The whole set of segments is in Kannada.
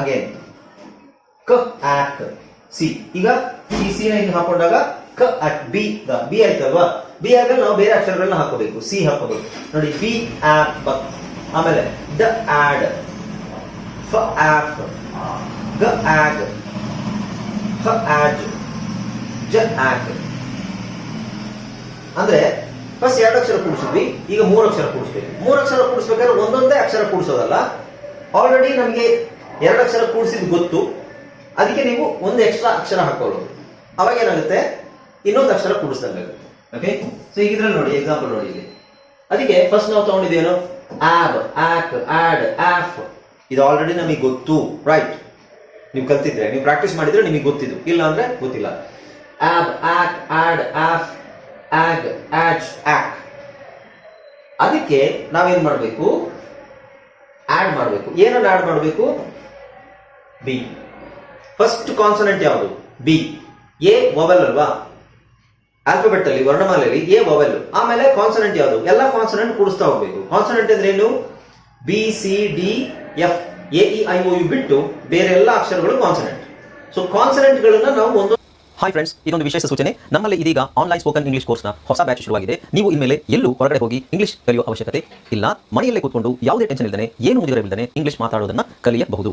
ಅಗೇನ್ ಕ ಆಟ್ ಸಿ ಈಗ ಈ ಸಿ ನ ಇಲ್ಲಿ ಹಾಕೊಂಡಾಗ ಕ ಅಟ್ ಬಿ ಬಿ ಆಯ್ತಲ್ವಾ? ಬಿ ಆಗ ನಾವು ಬೇರೆ ಅಕ್ಷರಗಳನ್ನ ಹಾಕೋಬೇಕು ಸಿ ಹಾಕೋಬೇಕು ನೋಡಿ ಬಿ ಆಪ್ ಆಮೇಲೆ ದ ಆಡ್ ಫ ಆಪ್ ಗ ಆಗ್ ಫ ಆಡ್ ಜ ಆಕ್ ಅಂದ್ರೆ ಫಸ್ಟ್ ಎರಡು ಅಕ್ಷರ ಕೂಡಿಸಿದ್ವಿ, ಈಗ ಮೂರು ಅಕ್ಷರ ಕೂಡಿಸ್ಬೇಕು. ಮೂರು ಅಕ್ಷರ ಕೂಡಿಸ್ಬೇಕಾದ್ರೆ ಒಂದೊಂದೇ ಅಕ್ಷರ ಕೂಡಿಸೋದಲ್ಲ. ಆಲ್ರೆಡಿ ನಮಗೆ ಎರಡು ಅಕ್ಷರ ಕೂಡಿಸಿದ್ ಗೊತ್ತು. ಅದಕ್ಕೆ ನೀವು ಒಂದು ಎಕ್ಸ್ಟ್ರಾ ಅಕ್ಷರ ಹಾಕೊಳ್ಳೋದು. ಅವಾಗ ಏನಾಗುತ್ತೆ? ಇನ್ನೊಂದು ಅಕ್ಷರ ಕೂಡಿಸ್ದಂಗಾಗುತ್ತೆ. ಓಕೆ ಸೊ ಈಗ ಇದ್ರಲ್ಲಿ ನೋಡಿ ಎಕ್ಸಾಂಪಲ್ ನೋಡಿ ಇಲ್ಲಿ. ಅದಕ್ಕೆ ಫಸ್ಟ್ ನಾವು ತಗೊಂಡಿದ್ದೇನು? ಆಬ್, ಆಕ್, ಆಡ್, ಆಫ್. ಇದು ಆಲ್ರೆಡಿ ನಮಗೆ ಗೊತ್ತು ರೈಟ್ ನೀವು ಕಲ್ತಿದ್ರೆ, ನೀವು ಪ್ರಾಕ್ಟೀಸ್ ಮಾಡಿದ್ರೆ ನಿಮಗೆ ಗೊತ್ತಿದ್ದು. ಇಲ್ಲ ಅಂದ್ರೆ ಗೊತ್ತಿಲ್ಲ. ಆಬ್, ಆಕ್, ಆಡ್, ಆಫ್, ಆಗ್ ಆಚ್ ಆಕ್. ಅದಕ್ಕೆ ನಾವೇನ್ ಮಾಡಬೇಕು? ಆಡ್ ಮಾಡಬೇಕು. ಏನನ್ನು ಆಡ್ ಮಾಡಬೇಕು? ಬಿ ಫಸ್ಟ್ ಕಾನ್ಸನೆಂಟ್ ಯಾವುದು? ಬಿ ಎ ವೊವೆಲ್ ಅಲ್ವಾ? ಆಲ್ಫಾಬೆಟ್ ಅಲ್ಲಿ, ವರ್ಣಮಾಲೆಯಲ್ಲಿ ಎ ವೊವೆಲ್ ಆಮೇಲೆ ಕಾನ್ಸನೆಂಟ್ ಯಾವುದು? ಎಲ್ಲ ಕಾನ್ಸನೆಂಟ್ ಕೂಡಿಸ್ತಾ ಹೋಗ್ಬೇಕು. ಕಾನ್ಸನೆಂಟ್ ಅಂದ್ರೆ ಏನು? B C D F A E I U ಬಿಟ್ಟು ಬೇರೆ ಎಲ್ಲ ಅಕ್ಷರಗಳು ಕಾನ್ಸನೆಂಟ್ ಸೊ ಕಾನ್ಸನೆಂಟ್ ಗಳನ್ನ ನಾವು ಒಂದು ಹಾಯ್ ಫ್ರೆಂಡ್ಸ್ ಇದೊಂದು ವಿಶೇಷ ಸೂಚನೆ. ನಮ್ಮಲ್ಲಿ ಇದೀಗ ಆನ್ಲೈನ್ ಸ್ಪೋಕನ್ ಇಂಗ್ಲಿಷ್ ಕೋರ್ಸ್ನ ಹೊಸ ಬ್ಯಾಚ್ ಶುರುವಾಗಿದೆ. ನೀವು ಇನ್ಮೇಲೆ ಎಲ್ಲೂ ಹೊರಗಡೆ ಹೋಗಿ ಇಂಗ್ಲಿಷ್ ಕಲಿಯುವ ಅವಶ್ಯಕತೆ ಇಲ್ಲ. ಮನೆಯಲ್ಲೇ ಕೂತ್ಕೊಂಡು ಯಾವುದೇ ಟೆನ್ಷನ್ ಇಲ್ಲದೆ ಏನು ಮುಗಿದರೆ ಇಲ್ಲದೆ ಇಂಗ್ಲಿಷ್ ಮಾತಾಡೋದನ್ನ ಕಲಿಯಬಹುದು.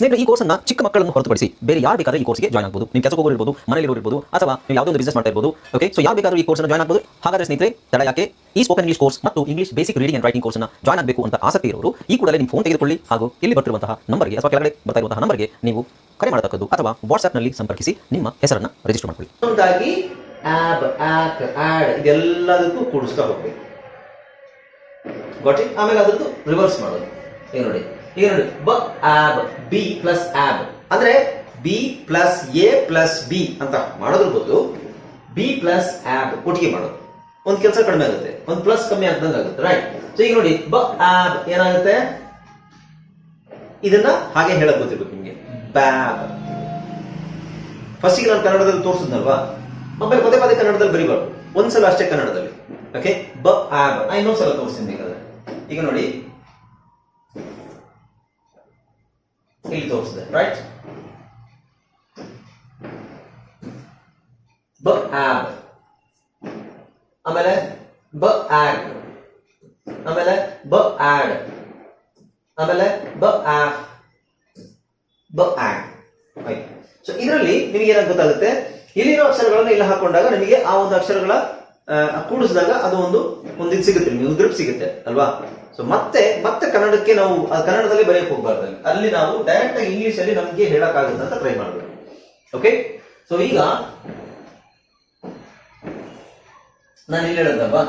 ಸ್ನೇಹಿತರೆ, ಈ ಕೋರ್ಸ್ನ ಚಿಕ್ಕ ಮಕ್ಕಳನ್ನು ಹೊರತುಪಡಿಸಿ ಬೇರೆ ಯಾರು ಬೇಕಾದ್ರೆ ಈ ಕೋರ್ಸ್ಗೆ ಜಾಯ್ನ್ ಆಗಬಹುದು ನಿಮ್ಮ ಕೆಲಸ ಹೋಗೋರು ಇರ್ಬೋದು ಮನೇಲಿ ಇರ್ಬೋದು, ಅಥವಾ ನೀವು ಯಾವುದೋ ಒಂದು ಬಿಸ್ನೆಸ್ ಮಾಡ್ತಾ ಇರ್ಬೋದು. ಓಕೆ ಸೊ ಯಾರು ಬೇಕಾದ್ರೂ ಈ ಕೋರ್ಸ್ ಜಾಯ್ನ್ ಆಗಬಹುದು ಹಾಗಾದ್ರೆ ಸ್ನೇಹಿತರೆ, ತಡ ಯಾಕೆ? ಈ ಸ್ಪೋಕನ್ ಇಂಗ್ಲಿಷ್ ಕೋರ್ಸ್ ಮತ್ತು English basic reading and writing ಕೋರ್ಸ್ನ ಜಾಯ್ನ್ ಆಗಬೇಕು ಅಂತ ಆಸಕ್ತಿ ಇರೋರು, ಈ ಕೂಡಲೇ ನಿಮ್ಮ ಫೋನ್ ತೆಗೆದುಕೊಳ್ಳಿ. ಹಾಗೂ ಇಲ್ಲಿ ಬರ್ತಿರುವಂತಹ ನಂಬರ್ಗೆ ಅಥವಾ ಕೆಳಗಡೆ ಬರ್ತಾ ಇರುವಂತಹ ನಂಬರ್ಗೆ ನೀವು ಕರೆ ಮಾಡತಕ್ಕದ್ದು ಅಥವಾ ವಾಟ್ಸ್ಆಪ್ನಲ್ಲಿ ಸಂಪರ್ಕಿಸಿ, ನಿಮ್ಮ ಹೆಸರನ್ನ ರಿಜಿಸ್ಟರ್ ಮಾಡಿಕೊಳ್ಳಿ. ಆಬ್ ಆಕ್ ಆ್ಯಡ್ ಇದೆಲ್ಲದಕ್ಕೂ ಕೂಡಿಸ್ತಾ ಹೋಗ್ಬೇಕು. ಗಾಟ್ ಆಮೇಲೆ ಅದರದ್ದು ರಿವರ್ಸ್ ಮಾಡೋದು. ಈಗ ನೋಡಿ. ಈಗ ನೋಡಿ ಬ ಆಬ್ ಬಿ ಪ್ಲಸ್ ಆಬ್ ಅಂದ್ರೆ B plus A plus B ಅಂತ ಮಾಡೋದ್ರ ಬದಲು ಬಿ ಪ್ಲಸ್ ಆಬ್ ಒಟ್ಟಿಗೆ ಮಾಡೋದು. ಒಂದು ಕೆಲಸ ಕಡಿಮೆ ಆಗುತ್ತೆ. ಒಂದು ಪ್ಲಸ್ ಕಮ್ಮಿ ಆಗ್ದಂಗೆ ಆಗುತ್ತೆ. ರೈಟ್ ಸೊ ಈಗ ನೋಡಿ, ಬ ಆಬ್ ಏನಾಗುತ್ತೆ? ಇದನ್ನ ಹಾಗೆ ಹೇಳಕ್ ಗೊತ್ತಿರ್ಬೇಕು ನಿಮಗೆ. ಬ್ಯಾಬ್ ಫಸ್ಟಿಗೆ ನಾನು ಕನ್ನಡದಲ್ಲಿ ತೋರಿಸಿದ್ನಲ್ವಾ? ಆಮೇಲೆ ಪದೇ ಪದೇ ಕನ್ನಡದಲ್ಲಿ ಬರೀಬಾರ್ದು. ಒಂದ್ಸಲ ಅಷ್ಟೇ ಕನ್ನಡದಲ್ಲಿ. ಓಕೆ ಬ ಆಬ್ ನಾ ಇನ್ನೊಂದ್ಸಲ ಬೇಕಾದ್ರೆ ಈಗ ನೋಡಿ ಇಲ್ಲಿ ತೋರಿಸಿದೆ ರೈಟ್ ಬ ಆಬ್ ಆಮೇಲೆ ಬ ಆಡ್ ಆಮೇಲೆ ಬ ಆಡ್ ಆಮೇಲೆ ಬ ಆಫ್ ಬ ಆಡ್ ಸೊ ಇದರಲ್ಲಿ ನಿಮಗೆ ಏನಾಗ ಗೊತ್ತಾಗುತ್ತೆ? ಇಲ್ಲಿರೋ ಅಕ್ಷರಗಳನ್ನ ಇಲ್ಲಿ ಹಾಕೊಂಡಾಗ ನಿಮಗೆ ಆ ಒಂದು ಅಕ್ಷರಗಳ ಕೂಡಿಸಿದಾಗ ಅದು ಒಂದು ಒಂದು ಇದು ಸಿಗುತ್ತೆ ಒಂದು ಗ್ರಿಪ್ ಸಿಗುತ್ತೆ, ಅಲ್ವಾ? ಸೊ ಮತ್ತೆ ಮತ್ತೆ ಕನ್ನಡಕ್ಕೆ ನಾವು ಕನ್ನಡದಲ್ಲಿ ಬರೆಯಕ್ಕೆ ಹೋಗ್ಬಾರ್ದು. ಅಲ್ಲಿ. ನಾವು ಡೈರೆಕ್ಟ್ ಆಗಿ ಇಂಗ್ಲಿಷ್ ಅಲ್ಲಿ ನಮಗೆ ಹೇಳಕ್ಕಾಗುತ್ತೆ ಅಂತ ಟ್ರೈ ಮಾಡಬೇಕು. ಓಕೆ ಸೊ ಈಗ ನಾನು ಇಲ್ಲಿ ಹೇಳದಲ್ವಾ?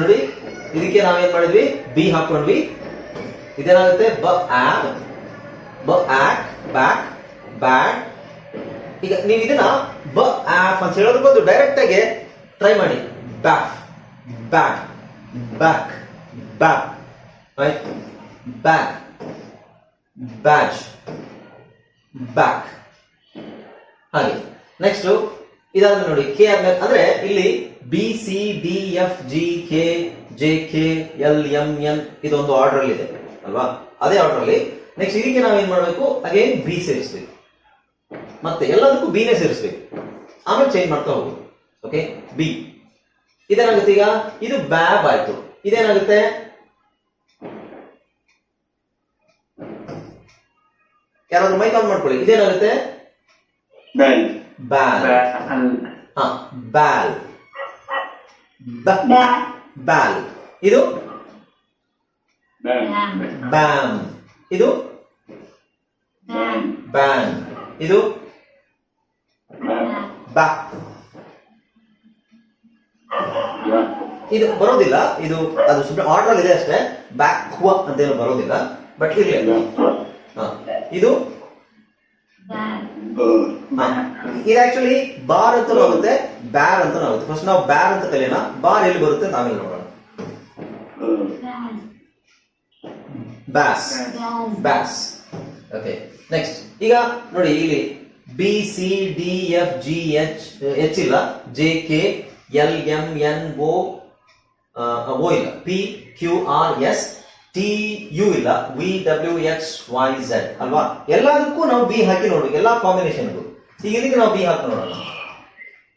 ನೋಡಿ, ಇದಕ್ಕೆ ನಾವೇನ್ ಮಾಡಿದ್ವಿ? ಬಿ ಹಾಕೊಂಡ್ವಿ. ಇದೇನಾಗುತ್ತೆ? ಬ ಆಪ್ ಬ ಆಕ್ ಬ್ಯಾಕ್ ಬ್ಯಾಡ್ ಈಗ ನೀವು ಇದನ್ನ ಬ ಆಫ್ ಅಂತ ಹೇಳೋದ್ರ ಬದಲು ಡೈರೆಕ್ಟ್ ಆಗಿ ಟ್ರೈ ಮಾಡಿ. Back back back back right back batch back ಹಾಗೆ. ನೆಕ್ಸ್ಟ್ ಇದಾದ್ಮೇಲೆ ನೋಡಿ ಕೆ ಆದ್ಮೇಲೆ, ಅಂದ್ರೆ ಇಲ್ಲಿ B C D F G K J K L M N ಇದೊಂದು ಆರ್ಡರ್ ಅಲ್ಲಿ ಇದೆ, ಅಲ್ವಾ? ಅದೇ ಆರ್ಡರ್ ಅಲ್ಲಿ. ನೆಕ್ಸ್ಟ್ ಇದಕ್ಕೆ ನಾವೇನ್ ಮಾಡಬೇಕು? ಅಗೇನ್ ಬಿ ಸೇರಿಸ್ಬೇಕು. ಮತ್ತೆ ಎಲ್ಲದಕ್ಕೂ ಬಿನೇ ಸೇರಿಸ್ಬೇಕು. ಆಮೇಲೆ ಚೇಂಜ್ ಮಾಡ್ತಾ ಹೋಗುದು ಓಕೆ ಬಿ ಇದೇನಾಗುತ್ತೆ ಈಗ? ಇದು ಬ್ಯಾಬ್ ಆಯ್ತು. ಇದೇನಾಗುತ್ತೆ? ಯಾರಾದ್ರೂ ಮೈಕ್ ಆನ್ ಮಾಡ್ಕೊಳ್ಳಿ. ಇದೇನಾಗುತ್ತೆ. ಬ್ಯಾಲ್ ಹಾ ಬ್ಯಾಲ್ ಬ್ಯಾಲ್ ಇದು. ಬ್ಯಾಮ್ ಇದು? ಬ್ಯಾನ್ ಇದು? Bell. ಬಾ Yeah. ಇದು ಬರೋದಿಲ್ಲ ಇದು ಅದು ಸುಮ್ಮನೆ ಆರ್ಡರ್ ಇದೆ ಅಷ್ಟೇ ಬ್ಯಾಕ್ ಅಂತ ಏನು ಬರೋದಿಲ್ಲ ಬಟ್ ಇರ್ಲಿ. ಇದು. ಇದು ಆಕ್ಚುಲಿ ಬಾರ್ ಅಂತ ಆಗುತ್ತೆ ಬ್ಯಾರ್ ಅಂತ ಆಗುತ್ತೆ ಫಸ್ಟ್ ನಾವು ಬ್ಯಾರ್ ಅಂತ ಕಲಿಯೋಣ ಬಾರ್ ಎಲ್ಲಿ ಬರುತ್ತೆ ನಾವೇ ನೋಡೋಣ. ಬ್ಯಾಸ್ ಬ್ಯಾಸ್ ಓಕೆ ನೆಕ್ಸ್ಟ್ ಈಗ ನೋಡಿ ಇಲ್ಲಿ B C D F G H H ಇಲ್ಲ. J K L M N O O ಇಲ್ಲ. P Q R S T U ಇಲ್ಲ. V W X Y Z ಅಲ್ವಾ? ಎಲ್ಲದಕ್ಕೂ ನಾವು ಬಿ ಹಾಕಿ ನೋಡ್ಬೇಕು. ಎಲ್ಲಾ ಕಾಂಬಿನೇಷನ್ಗೂ ಈಗ ಇದಕ್ಕೆ ನಾವು ಬಿ ಹಾಕಿ ನೋಡೋಣ.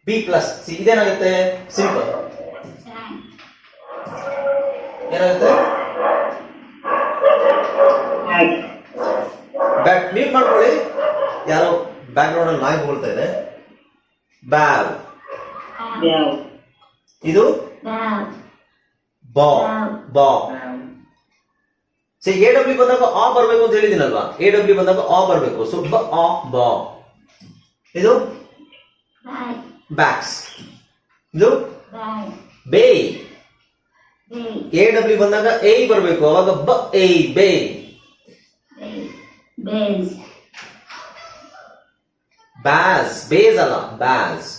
ಬಿ ಪ್ಲಸ್ ಇದೇನಾಗುತ್ತೆ? ಸಿಂಪಲ್. ಏನಾಗುತ್ತೆ? ಬ್ಯಾಕ್ ಮೀಟ್ ಮಾಡ್ಕೊಳ್ಳಿ. ಯಾರೋ ಬ್ಯಾಕ್ ಗ್ರೌಂಡ್ ಅಲ್ಲಿ ನಾಯಿ ಹೋಗ್ತಾ ಇದೆ. ಬ್ಯಾವ್. ಇದು. ಬಾ. ಬಾ. ಸೊ ಎ ಡಬ್ಲ್ಯೂ ಬಂದಾಗ ಆ ಬರಬೇಕು ಅಂತ ಹೇಳಿದಿನಲ್ವಾ ಎ ಡಬ್ಲ್ಯೂ ಬಂದಾಗ ಆ ಬರಬೇಕು. ಸೊ ಬ ಆ ಬಾ. ಇದು. ಬ್ಯಾಕ್ಸ್. ಇದು. ಬೇ. ಎ ಡಬ್ಲ್ಯೂ ಬಂದಾಗ ಎ ಬರಬೇಕು. ಅವಾಗ ಬ ಎ ಬೇ. Big. ಬ್ಯಾಸ್ ಬೇಸ್ ಅಲ್ಲ. ಬ್ಯಾಸ್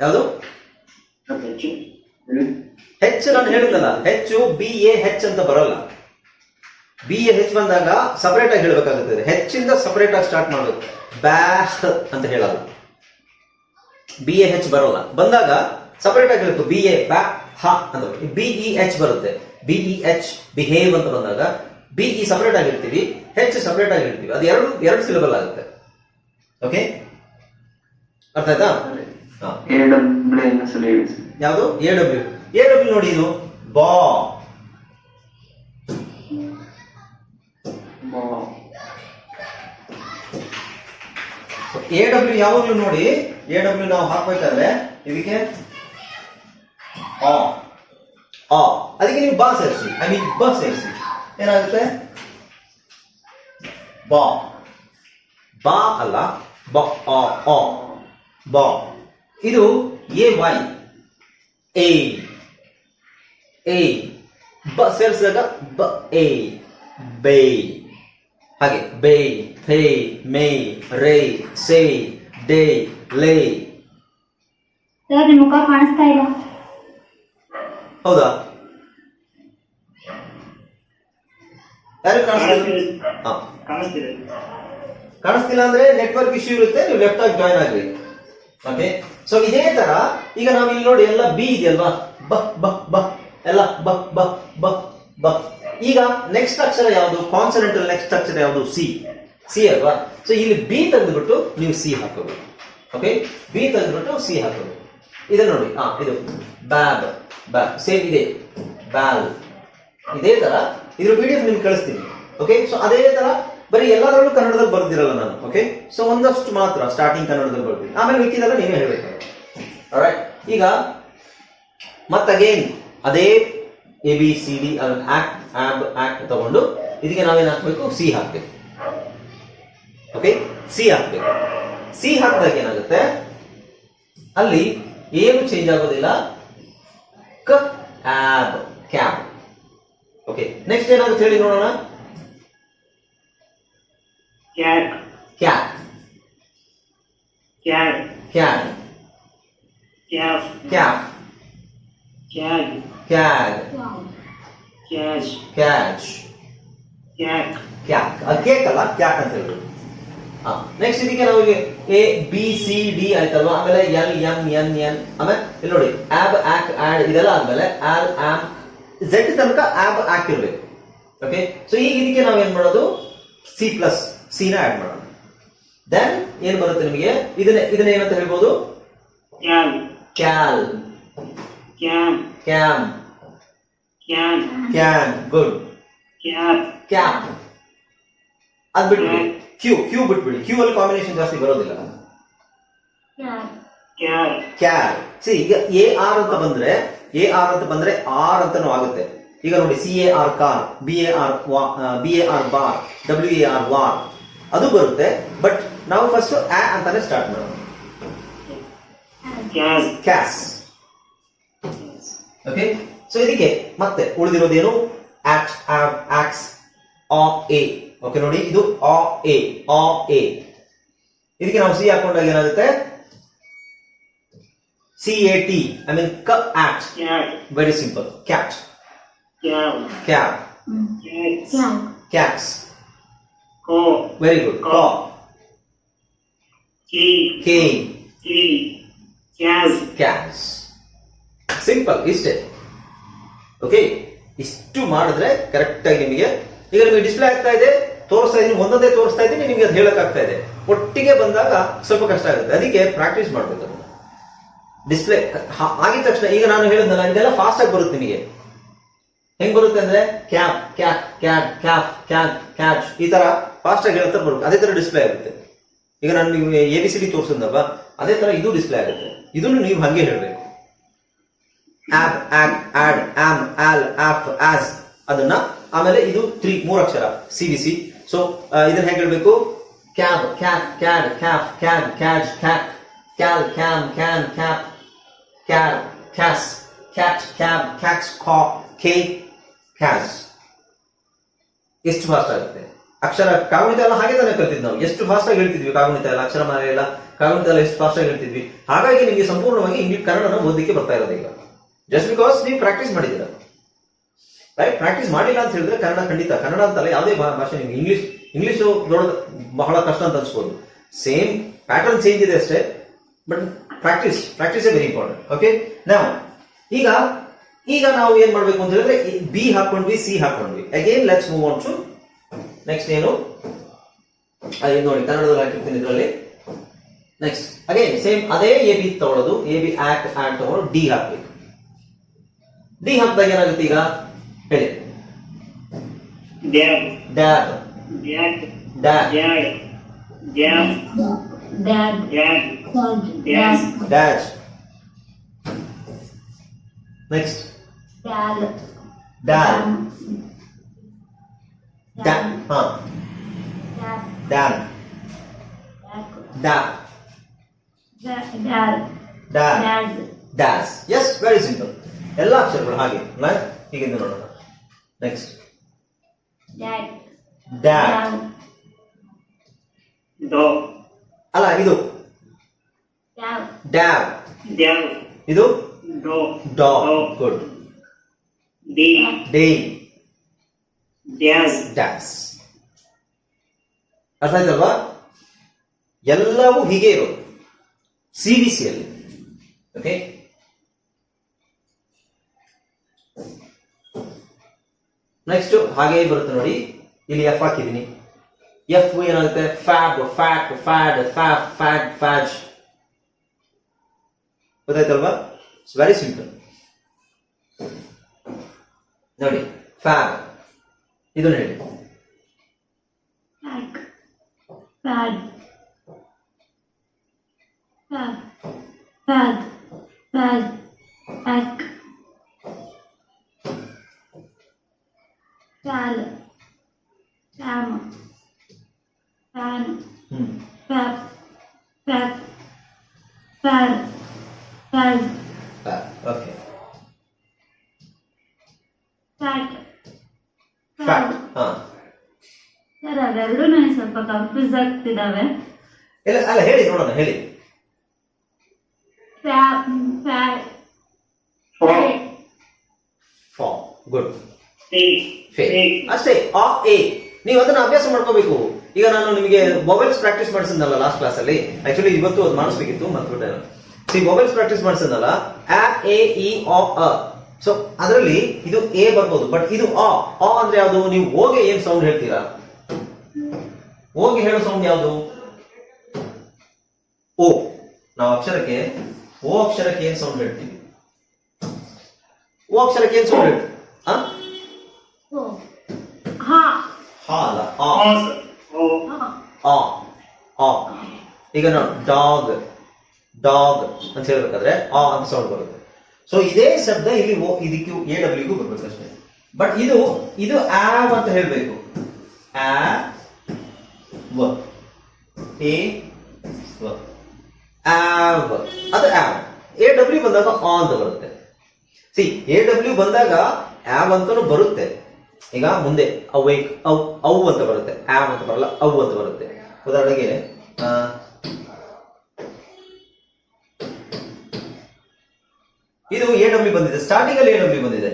ಯಾವುದು? ಹೆಚ್ಚು ನಾನು ಹೇಳಿದ್ನಲ್ಲ. ಹೆಚ್ಚು ಬಿ ಎ ಹೆಚ್ ಅಂತ ಬರಲ್ಲ. ಬಿ ಎ ಹೆಚ್ ಬಂದಾಗ ಸಪರೇಟ್ ಆಗಿ ಹೇಳ್ಬೇಕಾಗುತ್ತದೆ ಹೆಚ್ಚಿಂದ ಸಪರೇಟ್ ಆಗಿ ಸ್ಟಾರ್ಟ್ ಮಾಡೋದು. ಬ್ಯಾಸ್ ಅಂತ ಹೇಳಲ್ಲ ಬಿ ಎ ಹೆಚ್ ಬರೋಲ್ಲ. ಬಂದಾಗ ಸಪರೇಟ್ ಆಗಿ ಹೇಳಬೇಕು. ಬಿ ಎ ಬ್ಯಾ ಹ ಅಂತ ಇ ಎಚ್ ಬರುತ್ತೆ. ಬಿ ಇ ಎಚ್ ಬಿಹೇವ್ ಅಂತ ಬಂದಾಗ ಬಿಇ ಸಪರೇಟ್ ಆಗಿ ಹೇಳ್ತೀವಿ ಹೆಚ್ ಸಪರೇಟ್ ಆಗಿ ಹೇಳ್ತೀವಿ ಅದು ಎರಡು ಎರಡು ಸಿಲೆಬಲ್ ಆಗುತ್ತೆ. ಓಕೆ ಅರ್ಥ ಆಯ್ತಾ? ಯಾವುದು? ಎ ಡಬ್ಲ್ಯೂ ಎ ಡಬ್ಲ್ಯೂ ನೋಡಿ ಇದು. ಬಾ. ಎ ಡಬ್ಲ್ಯೂ ಯಾವಾಗ್ಲೂ ನೋಡಿ ಎ ಡಬ್ಲ್ಯೂ ನಾವು ಹಾಕ್ಬೇಕಾದ್ರೆ ಇದಕ್ಕೆ ಆ. ಅದಕ್ಕೆ ನೀವು ಬಾ ಸೇರಿಸಿ. ಐ ಮೀನ್ ಬಾ ಸೇರಿಸಿ. ಏನಾಗುತ್ತೆ? ಬಾ. ಬಾ ಅಲ್ಲ ಬ ಆ ಆ ಬಾ. ಇದು ಎ ವೈ. ಎ. ಎ. ಬ ಸೇರಿಸಿದಾಗ ಬ ಎ. ಬೇ. ಹಾಗೆ ಬೇ ಫೇ ಮೇ ರೇ ಸೇ ಡೇ ಲೇ. ಮುಖ ಕಾಣಿಸ್ತಾ ಇಲ್ಲ. ಹೌದಾ? ಯಾರು ಕಾಣಿಸ್ತಿಲ್ಲ? ಕಾಣಿಸ್ತಿಲ್ಲ ಅಂದ್ರೆ ನೆಟ್ವರ್ಕ್ ಇಶ್ಯೂ ಇರುತ್ತೆ ನೀವು ಲೆಫ್ಟ್ ಆಗಿ ಜಾಯ್ನ್ ಆಗ್ರಿ. ಓಕೆ ಸೊ ಇದೇ ತರ ಈಗ ನಾವು ಇಲ್ಲಿ ನೋಡಿ ಎಲ್ಲ ಬಿ ಇದೆಯಲ್ವಾ? ಬ ಬ ಬ. ಎಲ್ಲ ಬ ಬ ಬ ಬ. ಈಗ ನೆಕ್ಸ್ಟ್ ಅಕ್ಷರ ಯಾವುದು? ಕಾನ್ಸನೆಂಟಲ್ ನೆಕ್ಸ್ಟ್ ಅಕ್ಷರ ಯಾವುದು? ಸಿ ಸಿ ಅಲ್ವಾ? ಸೊ ಇಲ್ಲಿ ಬಿ ತಂದುಬಿಟ್ಟು ನೀವು ಸಿ ಹಾಕೋಬೇಕು. ಓಕೆ ಬಿ ತೆಗೆದುಬಿಟ್ಟು ಸಿ ಹಾಕೋಬೇಕು. ಇದು ನೋಡಿ. ಹಾ ಇದು. ಬ್ಯಾಬ್ ಬ್ಯಾಬ್ ಸೇಮ್ ಇದೆ. ಬ್ಯಾಲ್ ಇದೇ ತರ ಇದ್ರ ವಿಡಿಯೋ ನಿಮ್ಗೆ ಕಳಿಸ್ತೀನಿ. ಓಕೆ ಸೊ ಅದೇ ತರ ಬರೀ ಎಲ್ಲದರಲ್ಲೂ ಕನ್ನಡದಲ್ಲಿ ಬರ್ದಿರಲ್ಲ ನಾನು. ಓಕೆ ಸೊ ಒಂದಷ್ಟು ಮಾತ್ರ ಸ್ಟಾರ್ಟಿಂಗ್ ಕನ್ನಡದಲ್ಲಿ ಬರ್ತೀನಿ ಆಮೇಲೆ ಮಿಕ್ಕಿದೆಲ್ಲ ನೀವೇ ಹೇಳಬೇಕು. ರೈಟ್ ಈಗ ಮತ್ತೆ ಅಗೇನ್ ಅದೇ A B C D act ಆ್ಯಬ್ act ತಗೊಂಡು ಇದಕ್ಕೆ ನಾವೇನ್ ಹಾಕ್ಬೇಕು? ಸಿ ಹಾಕ್ಬೇಕು. ಓಕೆ ಸಿ ಹಾಕ್ಬೇಕು. ಸಿ ಹಾಕಿದಾಗ ಏನಾಗುತ್ತೆ? ಅಲ್ಲಿ ಏನು ಚೇಂಜ್ ಆಗೋದಿಲ್ಲ. ಕ ಕ್ಯಾಬ್ ಓಕೆ ನೆಕ್ಸ್ಟ್ ಏನಾಗುತ್ತೆ ಹೇಳಿ ನೋಡೋಣ? ಕ್ಯಾಟ್ ಕ್ಯಾಟ್ ಕ್ಯಾಟ್ ಕ್ಯಾಟ್ ಕ್ಯಾಫ್ ಕ್ಯಾಫ್ ಕ್ಯಾಗ್ ಕ್ಯಾಗ್. ಕ್ಯಾಶ್ ಕ್ಯಾಚ್ ಕ್ಯಾಕ್ ಕ್ಯಾಕ್ ಅದು ಕೇಕ್ ಅಲ್ಲ? ಕ್ಯಾಕ್ ಅಂತ ಹೇಳಿ. ಹಾ. ನೆಕ್ಸ್ಟ್ ಇದಕ್ಕೆ ನಾವು ಎ ಬಿ ಸಿ ಡಿ ಆಯ್ತಲ್ವಾ? ಆಮೇಲೆ ಎಲ್ ಎಂ ಎನ್ ಎನ್ ಆಮೇಲೆ ಇಲ್ಲಿ ನೋಡಿ. ಆಬ್ ಆಕ್ ಆಡ್ ಇದೆಲ್ಲ ಆದ್ಮೇಲೆ ಆಲ್ ಆಮ್ ಝೆಡ್ ತನಕ ಆಬ್ ಹಾಕಿರ್ಬೇಕು. ಓಕೆ ಸೊ ಈಗ ಇದಕ್ಕೆ ನಾವು ಏನ್ ಮಾಡೋದು? ಸಿ ಪ್ಲಸ್ ಸಿ ನ ಆಡ್ ಮಾಡೋಣ. ದೆನ್ ಏನ್ ಬರುತ್ತೆ ನಿಮಗೆ? ಇದನ್ನ ಇದನ್ನ ಏನಂತ ಹೇಳ್ಬೋದು? Cal Cal cam cam can cam good cap cap ಅದ್ ಬಿಟ್ಬಿಡಿ. ಕ್ಯೂ ಕ್ಯೂ ಬಿಟ್ಬಿಡಿ. ಕ್ಯೂ ಅಲ್ಲಿ ಕಾಂಬಿನೇಷನ್ ಜಾಸ್ತಿ ಬರೋದಿಲ್ಲ. ಕ್ಯಾಲ್ ಸಿ ಈಗ ಎ ಆರ್ ಅಂತ ಬಂದ್ರೆ ಎ ಆರ್ ಅಂತ ಬಂದ್ರೆ ಆರ್ ಅಂತಾನು ಆಗುತ್ತೆ. ಈಗ ನೋಡಿ C A R car B A R B A R bar W A R war ಅದು ಬರುತ್ತೆ ಬಟ್ ನಾವು ಫಸ್ಟ್ ಆ ಅಂತಾನೆ ಸ್ಟಾರ್ಟ್ ಮಾಡೋಣ. ಕ್ಯಾಸ್ ಓಕೆ ಸೊ ಇದಕ್ಕೆ ಮತ್ತೆ ಉಳಿದಿರೋದೇನು? ಆಕ್ಸ್ ಆಕ್ಸ್ ಆ ಎ ಓಕೆ ನೋಡಿ ಇದು ಆ ಎ ಆ ಎ ಇದಕ್ಕೆ ನಾವು ಸಿ ಹಾಕೊಂಡಾಗ ಏನಾಗುತ್ತೆ? ಟಿ ಐ ಮೀನ್ ಕ at cat very simple cat cow, cap hmm cats, cow, very good ಕಾ key, ಕೇ key, cows, ಕ್ಯಾಟ್ಸ್ ಸಿಂಪಲ್ ಇಷ್ಟೇ ಓಕೆ ಇಷ್ಟು ಮಾಡಿದ್ರೆ ಕರೆಕ್ಟ್ ಆಗಿ ನಿಮಗೆ ಈಗ ನಿಮಗೆ ಡಿಸ್ಪ್ಲೇ ಆಗ್ತಾ ಇದೆ. ತೋರಿಸ್ತಾ ಇದ್ದೀನಿ ಒಂದೊಂದೇ ತೋರಿಸ್ತಾ ಇದ್ದೀನಿ ನಿಮಗೆ ಅದು ಹೇಳಕ್ ಆಗ್ತಾ ಇದೆ. ಒಟ್ಟಿಗೆ ಬಂದಾಗ ಸ್ವಲ್ಪ ಕಷ್ಟ ಆಗುತ್ತೆ. ಅದಕ್ಕೆ ಪ್ರಾಕ್ಟೀಸ್ ಮಾಡಬೇಕು. ಡಿಸ್ಪ್ಲೇ ಆಗಿದ ತಕ್ಷಣ ಈಗ ನಾನು ಹೇಳಿದ್ನಲ್ಲ, ಇದೆಲ್ಲ ಫಾಸ್ಟ್ ಆಗಿ ಬರುತ್ತೆ ನಿಮಗೆ. ಹೆಂಗ್ ಬರುತ್ತೆ ಅಂದ್ರೆ cap cap cap cap cap catch ಈ ತರ ಫಾಸ್ಟ್ ಆಗಿ ಹೇಳ್ತಾ ಬರುತ್ತೆ. ಅದೇ ತರ ಡಿಸ್ಪ್ಲೇ ಆಗುತ್ತೆ. ಈಗ ನಾನು ನಿಮಗೆ ಎ ಬಿ ಸಿ ಡಿ ತೋರಿಸಿದ್ನಪ್ಪ ಅದೇ ತರ ಇದು ಡಿಸ್ಪ್ಲೇ ಆಗುತ್ತೆ. ಇದನ್ನು ನೀವು ಹಂಗೆ ಹೇಳಬೇಕು. ಆಪ್ ಆಪ್ ಆಡ್ ಆಮ್ ಆಲ್ ಆಪ್ ಆಸ್ ಅದನ್ನ, ಆಮೇಲೆ ಇದು ತ್ರೀ ಮೂರು ಅಕ್ಷರ ಸಿ ಬಿ ಸಿ ಸೊ ಇದನ್ನ ಹೇಗೆ ಹೇಳ್ಬೇಕು? Cab cap cad cap cab catch cap Cal cam can cap ಕ್ಯಾಲ್ ಕ್ಯಾಸ್ cat, cab, cax, ಕಾ ಕೆ ಕ್ಯಾಸ್ ಎಷ್ಟು ಫಾಸ್ಟ್ ಆಗುತ್ತೆ? ಅಕ್ಷರ ಕಾಗುಣಿತ ಎಲ್ಲ ಹಾಗೆ ತಾನೇ ಕಲ್ತಿದ್ವಿ ನಾವು. ಎಷ್ಟು ಫಾಸ್ಟ್ ಆಗಿ ಹೇಳ್ತಿದ್ವಿ ಕಾಗುಣಿತ ಎಲ್ಲ ಅಕ್ಷರ ಮಾಲೆ ಎಲ್ಲ ಕಾಗುಣಿತ ಎಲ್ಲ ಎಷ್ಟು ಫಾಸ್ಟ್ ಆಗಿ ಹೇಳ್ತಿದ್ವಿ. ಹಾಗಾಗಿ ನಿಮಗೆ ಸಂಪೂರ್ಣವಾಗಿ ಇಂಗ್ಲಿಷ್ ಕನ್ನಡನ ಓದಲಿಕ್ಕೆ ಬರ್ತಾ ಇರೋದು ಈಗ ಜಸ್ಟ್ ಬಿಕಾಸ್ ನೀವು ಪ್ರಾಕ್ಟೀಸ್ ಮಾಡಿದ್ದೀರ. ರೈಟ್ ಪ್ರಾಕ್ಟೀಸ್ ಮಾಡಿಲ್ಲ ಅಂತ ಹೇಳಿದ್ರೆ ಕನ್ನಡ ಖಂಡಿತ ಕನ್ನಡ ಅಂತಲ್ಲ ಯಾವುದೇ ಭಾಷೆ ನಿಮ್ಗೆ ಇಂಗ್ಲಿಷ್ ಇಂಗ್ಲಿಷ್ ದೊಡ್ಡ ಬಹಳ ಕಷ್ಟ ಅಂತ ಅನ್ಸ್ಬೋದು. ಸೇಮ್ ಪ್ಯಾಟರ್ನ್ ಚೇಂಜ್ ಇದೆ ಅಷ್ಟೇ but practice practice very important okay ನಾವು ಈಗ ಈಗ ನಾವು ಏನ್ ಮಾಡ್ಬೇಕು ಅಂತ ಹೇಳಿದ್ರೆ ಬಿ ಹಾಕೊಂಡ್ವಿ C ಹಾಕೊಂಡ್ವಿ. Again let's move on to next ಏನು? ಅದೇ ನೋಡಿ ಕನ್ನಡದಲ್ಲಿ ಹಾಕಿರ್ತೀನಿ ಇದರಲ್ಲಿ. ನೆಕ್ಸ್ಟ್ ಅಗೇನ್ ಸೇಮ್ ಅದೇ ಎ ಬಿ ತಗೊಳ್ಳೋದು. ಎ ಬಿ ಆಕ್ಟ್ ಆಕ್ಟ್ ತಗೊಂಡು ಡಿ ಹಾಕ್ಬೇಕು. ಡಿ ಹಾಕಿದಾಗ ಏನಾಗುತ್ತೆ ಈಗ? ಹೇಳಿ. Dad, dab dad, dab dad, dad, dad, dash next ಡ್ಯಾಲ್ ಡ್ಯಾಲ್ dam ಹಾ dad dam dab dad dam dad das S very simple ಎಲ್ಲ ಅಕ್ಷರಗಳು ಹಾಗೆ ಹೀಗಿಂದ ನೋಡೋಣ. ನೆಕ್ಸ್ಟ್ ಡ್ಯಾಡ್ dog, ಅಲ್ಲ ಇದು. ಡ್ಯಾಡ್ ಡ್ಯಾಬ್ ಇದು? ಡಾ Dog. Good D day das das ಅರ್ಥ ಆಯ್ತಲ್ವಾ? ಎಲ್ಲವೂ ಹೀಗೆ ಇರೋದು. ಸಿ ಬಿ ಸಿ ಅಲ್ಲಿ. ಓಕೆ ನೆಕ್ಸ್ಟ್ ಹಾಗೆ ಬರುತ್ತೆ ನೋಡಿ. ಇಲ್ಲಿ ಎಫ್ ಹಾಕಿದ್ದೀನಿ. ಎಫ್ ಏನಾಗುತ್ತೆ fab fat fad fab fat ಫ್ಯಾಜ್ ಗೊತ್ತಾಯ್ತಲ್ವಾ? ಇಟ್ಸ್ ವೆರಿ ಸಿಂಪಲ್ ನೋಡಿ ಫ್ಯಾಗ್ ಇದನ್ನು ಹೇಳಿ. Pack. ಆಗ್ತಿದಾವೆ ಇಲ್ಲ ಅಲ್ಲ ಹೇಳಿ ನೋಡೋಣ ಹೇಳಿ. ಫಾ. ಫ್ಯಾಟ್ ಫಾ ಗುಡ್. ಅಷ್ಟೇ ಆ ಎ. ನೀವು ಅದನ್ನ ಅಭ್ಯಾಸ ಮಾಡ್ಕೋಬೇಕು. ಈಗ ನಾನು ನಿಮಗೆ ಮೊಬೈಲ್ಸ್ ಪ್ರಾಕ್ಟೀಸ್ ಮಾಡಿಸಿದ್ನಲ್ಲ ಲಾಸ್ಟ್ ಕ್ಲಾಸ್ ಅಲ್ಲಿ. ಆಕ್ಚುಲಿ ಇವತ್ತು ಅದು ಮಾಡಿಸ್ಬೇಕಿತ್ತು ಮತ್ಬಿಟ್ಟೆ ಸಿ ಮೊಬೈಲ್ಸ್ ಪ್ರಾಕ್ಟೀಸ್ ಮಾಡಿಸಿದ್ನಲ್ಲ? ಆ ಎ ಇ ಆ ಅ ಸೊ ಅದರಲ್ಲಿ ಇದು ಎ ಬರ್ಬೋದು ಬಟ್ ಇದು ಆ. ಆ ಅಂದ್ರೆ ಯಾವುದು? ನೀವು ಹೋಗಿ ಏನ್ ಸೌಂಡ್ ಹೇಳ್ತೀರಾ? ಓಗೆ ಹೇಳೋ ಸೌಂಡ್ ಯಾವುದು? ಓ ನಾವು ಅಕ್ಷರಕ್ಕೆ ಓ ಅಕ್ಷರಕ್ಕೆ ಏನ್ ಸೌಂಡ್ ಹೇಳ್ತೀವಿ? ಓ ಅಕ್ಷರಕ್ಕೆ ಏನ್ ಸೌಂಡ್ ಹೇಳ್ತೀವಿ? ಆ ಓ ಹಾ. ಹಾ ಅಲ್ಲ ಆ. horse, ಹಾ. ಆ ಆ. ಈಗ ನಾವು ಡಾಗ್ ಡಾಗ್ ಅಂತ ಹೇಳ್ಬೇಕಾದ್ರೆ ಆ ಅಂತ ಸೌಂಡ್ ಬರುತ್ತೆ. ಸೊ ಇದೇ ಶಬ್ದ ಇಲ್ಲಿ ಓ ಇದಕ್ಕೆ ಎ ಡಬ್ಲ್ಯೂಗೂ ಬರ್ಬೇಕು ಅಷ್ಟೇ ಬಟ್ ಇದು ಇದು ಆವ್ ಅಂತ ಹೇಳ್ಬೇಕು. ಆ ವ ಎ ವ ಆವ್ ಅದು ಆವ್ ಎ ಡಬ್ಲ್ಯೂ ಬಂದಾಗ ಆ ಅಂತ ಬರುತ್ತೆ. ಸಿ ಎ ಡಬ್ಲ್ಯೂ ಬಂದಾಗ ಆವ್ ಅಂತಲೂ ಬರುತ್ತೆ. ಈಗ ಮುಂದೆ ಅವೈಕ್ ಅವ್, ಅವು ಅಂತ ಬರುತ್ತೆ. ಆವ್ ಅಂತ ಬರಲ್ಲ, ಅವು ಅಂತ ಬರುತ್ತೆ. ಉದಾಹರಣೆಗೆ ಇದು ಎ ಡಬ್ಲ್ಯೂ ಬಂದಿದೆ. ಸ್ಟಾರ್ಟಿಂಗ್ ಅಲ್ಲಿ ಎ ಡಬ್ಲ್ಯೂ ಬಂದಿದೆ.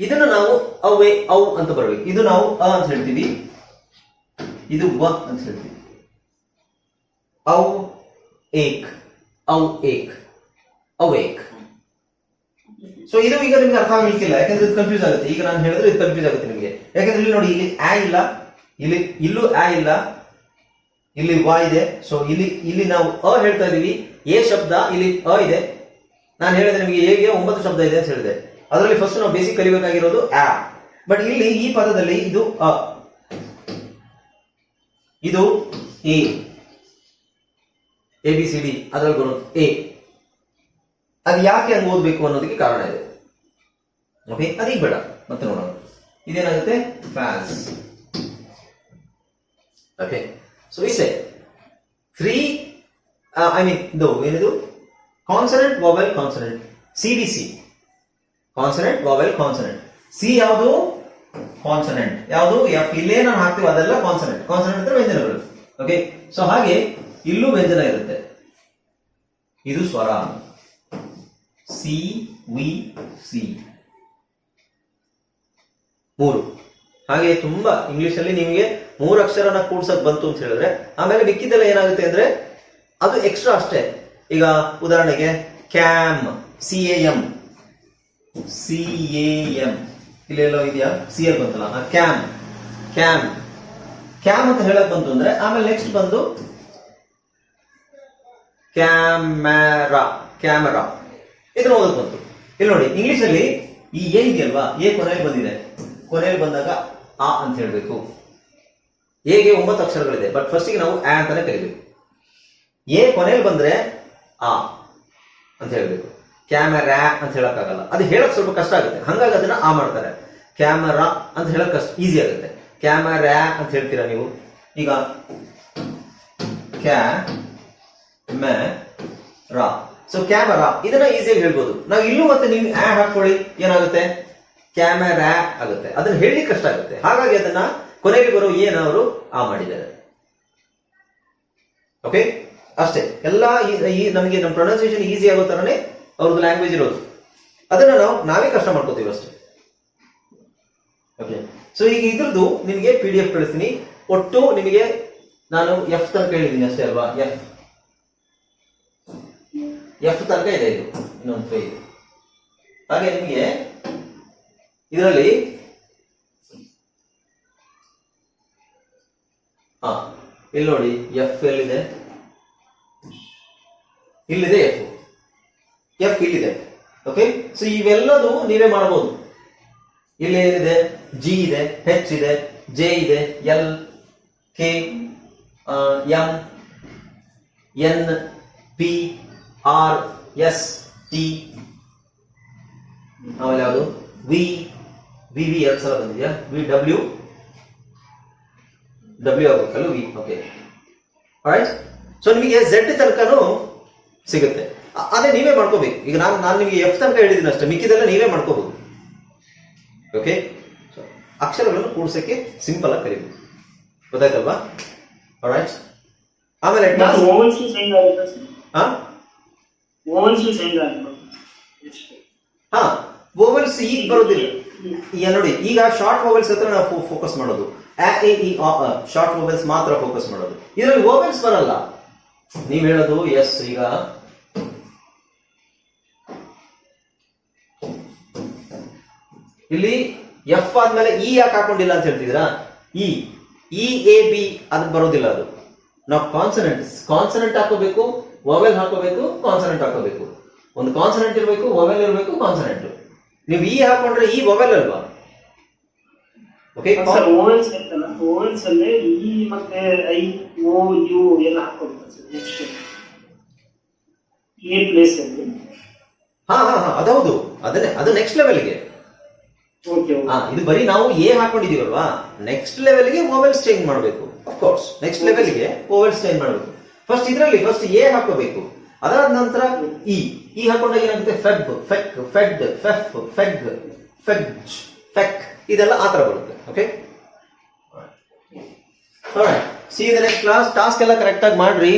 ಇದನ್ನು ನಾವು ಅವೇ, ಅವು ಅಂತ ಬರಬೇಕು. ಇದು ನಾವು ಅ ಅಂತ ಹೇಳ್ತೀವಿ. ಇದು ವ ಅಂತ ಹೇಳ್ತೀವಿ. ಔ ಏಕ್ ಔ ಏಕ್ ಅವೇಕ್ ಸೊ ಇದು ಈಗ ನಿಮ್ಗೆ ಅರ್ಥ ಆಗ್ಲಿಕ್ಕಿಲ್ಲ, ಯಾಕಂದ್ರೆ ಇದು ಕನ್ಫ್ಯೂಸ್ ಆಗುತ್ತೆ. ಈಗ ನಾನು ಹೇಳಿದ್ರೆ ಇದು ಕನ್ಫ್ಯೂಸ್ ಆಗುತ್ತೆ ನಿಮಗೆ. ಯಾಕಂದ್ರೆ ಇಲ್ಲಿ ನೋಡಿ, ಇಲ್ಲಿ ಆ ಇಲ್ಲ, ಇಲ್ಲಿ ಇಲ್ಲೂ ಆ ಇಲ್ಲ, ಇಲ್ಲಿ ವ ಇದೆ. ಸೊ ಇಲ್ಲಿ ಇಲ್ಲಿ ನಾವು ಅ ಹೇಳ್ತಾ ಇದೀವಿ, ಎ ಶಬ್ದ, ಇಲ್ಲಿ ಅ ಇದೆ. ನಾನು ಹೇಳಿದೆ ನಿಮಗೆ ಹೇಗೆ ಒಂಬತ್ತು ಶಬ್ದ ಇದೆ ಅಂತ ಹೇಳಿದೆ. ಅದರಲ್ಲಿ ಫಸ್ಟ್ ನಾವು ಬೇಸಿಕ್ ಕಲಿಬೇಕಾಗಿರೋದು ಆ. ಬಟ್ ಇಲ್ಲಿ ಈ ಪದದಲ್ಲಿ ಇದು ಅ. ಇದು A. A, B, C, D, ಅದರಲ್ಲಿ ಬರೋದು ಎ. ಅದು ಯಾಕೆ ಹಂಗೆ ಓದಬೇಕು ಅನ್ನೋದಕ್ಕೆ ಕಾರಣ ಇದೆ. ಓಕೆ ಅದೀಗ ಬೇಡ. ಮತ್ತೆ ನೋಡೋಣ. ಇದೇನಾಗುತ್ತೆ? ಫ್ಯಾಸ್ ಓಕೆ ಸೊ. ಇಸೆ ತ್ರೀ ಐ ಮೀನ್ ಇದು ಏನಿದು? Consonant vowel consonant C D C consonant vowel consonant C ಯಾವುದು? ಕಾನ್ಸನೆಂಟ್ ಯಾವುದು? ಎಫ್ ಇಲ್ಲೇ ನಾನು ಹಾಕ್ತೀವಿ, ಅದೆಲ್ಲ ಕಾನ್ಸನೆಂಟ್ ಕಾನ್ಸನೆಂಟ್ ಅಂದ್ರೆ ವ್ಯಂಜನಗಳು ಓಕೆ ಸೊ ಹಾಗೆ ಇಲ್ಲೂ ವ್ಯಂಜನ ಇರುತ್ತೆ. ಇದು ಸ್ವರ. ಸಿ ವಿ ಸಿ ಮೂರು. ಹಾಗೆ ತುಂಬಾ ಇಂಗ್ಲಿಷ್ ಅಲ್ಲಿ ನಿಮಗೆ ಮೂರು ಅಕ್ಷರನ ಕೂಡ್ಸಕ್ ಬಂತು ಅಂತ ಹೇಳಿದ್ರೆ, ಆಮೇಲೆ ಮಿಕ್ಕಿದೆಲ್ಲ ಏನಾಗುತ್ತೆ ಅಂದ್ರೆ, ಅದು ಎಕ್ಸ್ಟ್ರಾ ಅಷ್ಟೇ. ಈಗ ಉದಾಹರಣೆಗೆ cam C A M C A M ಇಲ್ಲೆಲ್ಲೋ ಇದೆಯಾ? ಸಿ ಎಲ್ ಬಂತಲ್ಲ ಕ್ಯಾಮ್ ಕ್ಯಾಮ್ ಕ್ಯಾಮ್ ಅಂತ ಹೇಳಕ್ ಬಂತು ಅಂದ್ರೆ, ಆಮೇಲೆ ನೆಕ್ಸ್ಟ್ ಬಂದು ಕ್ಯಾಮರಾ ಕ್ಯಾಮರಾ ಇದ್ರ ಓದಕ್ ಬಂತು. ಇಲ್ಲಿ ನೋಡಿ ಇಂಗ್ಲಿಷ್ ಅಲ್ಲಿ ಈ ಎ ಇದೆಯಲ್ವಾ? ಎ ಕೊನೆಯಲ್ಲಿ ಬಂದಿದೆ. ಕೊನೆಯಲ್ಲಿ ಬಂದಾಗ ಆ ಅಂತ ಹೇಳ್ಬೇಕು. ಎಗೆ ಒಂಬತ್ತು ಅಕ್ಷರಗಳಿದೆ ಬಟ್ ಫಸ್ಟಿಗೆ ನಾವು ಆ ಅಂತಾನೆ ಕರಿಬೇಕು. ಎ ಕೊನೆಯಲ್ಲಿ ಬಂದ್ರೆ ಆ ಅಂತ ಹೇಳ್ಬೇಕು. ಕ್ಯಾಮರಾ ಅಂತ ಹೇಳಕ್ಕಾಗಲ್ಲ. ಅದು ಹೇಳಕ್ ಸ್ವಲ್ಪ ಕಷ್ಟ ಆಗುತ್ತೆ. ಹಂಗಾಗಿ ಅದನ್ನ ಆ ಮಾಡ್ತಾರೆ. ಕ್ಯಾಮರಾ ಅಂತ ಹೇಳಕ್ ಈಸಿ ಆಗುತ್ತೆ. ಕ್ಯಾಮರಾ ಅಂತ ಹೇಳ್ತೀರಾ ನೀವು? ಈಗ ಕ್ಯಾ ಮ್ಯಾ ರಾ ಸೊ ಕ್ಯಾಮರಾ, ಇದನ್ನ ಈಸಿಯಾಗಿ ಹೇಳ್ಬೋದು. ನಾವು ಇಲ್ಲೂ ಮತ್ತೆ ನೀವು ಆ ಹಾಕೊಳ್ಳಿ, ಏನಾಗುತ್ತೆ? ಕ್ಯಾಮರಾ ಆಗುತ್ತೆ. ಅದನ್ನ ಹೇಳಿ ಕಷ್ಟ ಆಗುತ್ತೆ. ಹಾಗಾಗಿ ಅದನ್ನ ಕೊನೆಗೆ ಬರೋ ಏನವರು ಆ ಮಾಡಿದ್ದಾರೆ. ಓಕೆ ಅಷ್ಟೇ. ಎಲ್ಲ ಈ ನಮಗೆ ನಮ್ಮ ಪ್ರೊನೌನ್ಸಿಯೇಷನ್ ಈಸಿ ಆಗೋ ತರನೇ ಅವ್ರದ್ದು ಲ್ಯಾಂಗ್ವೇಜ್ ಇರೋದು. ಅದನ್ನ ನಾವು ನಾವೇ ಕಷ್ಟ ಮಾಡ್ಕೋತೀವಿ ಅಷ್ಟೇ. ಓಕೆ ಸೊ ಈಗ ಇದ್ರದ್ದು ನಿಮಗೆ ಪಿ ಡಿ ಎಫ್ ಕಳಿಸ್ತೀನಿ. ಒಟ್ಟು ನಿಮಗೆ ನಾನು ಎಫ್ ತನಕ ಹೇಳಿದ್ದೀನಿ ಅಷ್ಟೇ ಅಲ್ವಾ? ಎಫ್ ಎಫ್ ತನಕ ಇದೆ ಇದು. ಇನ್ನೊಂದು ಪೇಜ್ ಹಾಗೆ ನಿಮಗೆ ಇದರಲ್ಲಿ ಹಾ, ಇಲ್ಲಿ ನೋಡಿ ಎಫ್ ಎಲ್ಲಿದೆ? ಇಲ್ಲಿದೆ ಎಫ್ ಎಫ್ ಇಲ್ಲಿದೆ. ಓಕೆ ಸೊ ಇವೆಲ್ಲದೂ ನೀವೇ ಮಾಡಬಹುದು ಇಲ್ಲಿ ಏನಿದೆ? ಜಿ ಇದೆ ಹೆಚ್ ಇದೆ ಜೆ ಇದೆ L K M N P R S T ಆಮೇಲೆ ಯಾವುದು? ವಿ ವಿ ವಿ ಎರಡು ಸಲ ಬಂದಿದೆಯಾ? ವಿ ಡಬ್ಲ್ಯೂ ಡಬ್ಲ್ಯೂ ಆಗಬೇಕಲ್ಲ ವಿ ಓಕೆ ರೈಟ್ ಸೊ ನಿಮಗೆ ಝೆಡ್ ತನಕನೂ ಸಿಗುತ್ತೆ. ಅದೇ ನೀವೇ ಮಾಡ್ಕೋಬೇಕು. ಈಗ ನಾನು ನಾನು ನಿಮಗೆ ಎಫ್ ತನಕ ಹೇಳಿದ್ದೀನಿ ಅಷ್ಟೇ ಮಿಕ್ಕಿದೆಲ್ಲ ನೀವೇ ಮಾಡ್ಕೋಬಹುದು. ಓಕೆ ಅಕ್ಷರಗಳನ್ನು ಕೂಡಿಸಕ್ಕೆ ಸಿಂಪಲ್ ಆಗಿ ಕಲಿಬೇಕು. ಗೊತ್ತಾಯ್ತಲ್ವಾ? ರೈಟ್ ಆಮೇಲೆ ಹಾ? ವೋವೆಲ್ಸ್ ಈಗ ಬರೋದಿಲ್ಲ. ಈಗ ನೋಡಿ ಈಗ ಶಾರ್ಟ್ ವೋವೆಲ್ಸ್ ಹತ್ರ ನಾವು ಫೋಕಸ್ ಮಾಡೋದು. ಆ ಎ ಇ ಶಾರ್ಟ್ ವೋವೆಲ್ಸ್ ಮಾತ್ರ ಫೋಕಸ್ ಮಾಡೋದು. ಇದರಲ್ಲಿ ವೋವೆಲ್ಸ್ ಬರಲ್ಲ. ನೀವ್ ಹೇಳೋದು ಎಸ್ ಈಗ. ಇಲ್ಲಿ ಎಫ್ ಆದ್ಮೇಲೆ ಇ ಯಾಕೆ ಹಾಕೊಂಡಿಲ್ಲ ಅಂತ ಹೇಳ್ತಿದ್ದೀರಾ? ಇ ಇ ಎ ಬಿ ಅದು ಬರೋದಿಲ್ಲ ಅದು. ನಾವು ಕಾನ್ಸನೆಂಟ್ ಕಾನ್ಸನೆಂಟ್ ಹಾಕೋಬೇಕು ವವೆಲ್ ಹಾಕೋಬೇಕು ಕಾನ್ಸನೆಂಟ್ ಹಾಕೋಬೇಕು. ಒಂದು ಕಾನ್ಸನೆಂಟ್ ಇರಬೇಕು ವವೆಲ್ ಇರಬೇಕು ಕಾನ್ಸನೆಂಟ್ ನೀವು ಇ ಹಾಕೊಂಡ್ರೆ ಇ ವವೆಲ್ ಅಲ್ವಾ? ಓಕೆ ಅಲ್ಲೇ ಇ ಮತ್ತೆ ಐ ಓ ಯು ಎಲ್ಲ ಹಾಕೋಬೇಕು ನೆಕ್ಸ್ಟ್ ಎ ಪ್ಲೇಸ್ ಅಲ್ಲಿ. ಹಾ ಹಾ ಹಾ ಅದೌದು ಅದನ್ನೇ ಅದು ನೆಕ್ಸ್ಟ್ ಲೆವೆಲ್ಗೆ ಇದು ಬರೀ ನಾವು ಎ ಹಾಕೊಂಡಿದೀವಲ್ವಾ ನೆಕ್ಸ್ಟ್ ಲೆವೆಲ್ಗೆ ಮೊಬೈಲ್ಸ್ ಚೇಂಜ್ ಮಾಡಬೇಕು. ಕೋರ್ಸ್ ನೆಕ್ಸ್ಟ್ ಲೆವೆಲ್ಗೆ ಮೊಬೈಲ್ಸ್ ಚೇಂಜ್ ಮಾಡಬೇಕು. ಫಸ್ಟ್ ಇದರಲ್ಲಿ ಫಸ್ಟ್ ಎ ಹಾಕೋಬೇಕು ಅದಾದ ನಂತರ ಇ ಇ ಹಾಕೊಂಡಾಗ ಏನಾಗುತ್ತೆ? Feb feck fed feff feg feg fake ಇದೆಲ್ಲ ಆ ಬರುತ್ತೆ. Okay see the next class task ಎಲ್ಲ ಕರೆಕ್ಟ್ ಆಗಿ ಮಾಡ್ರಿ.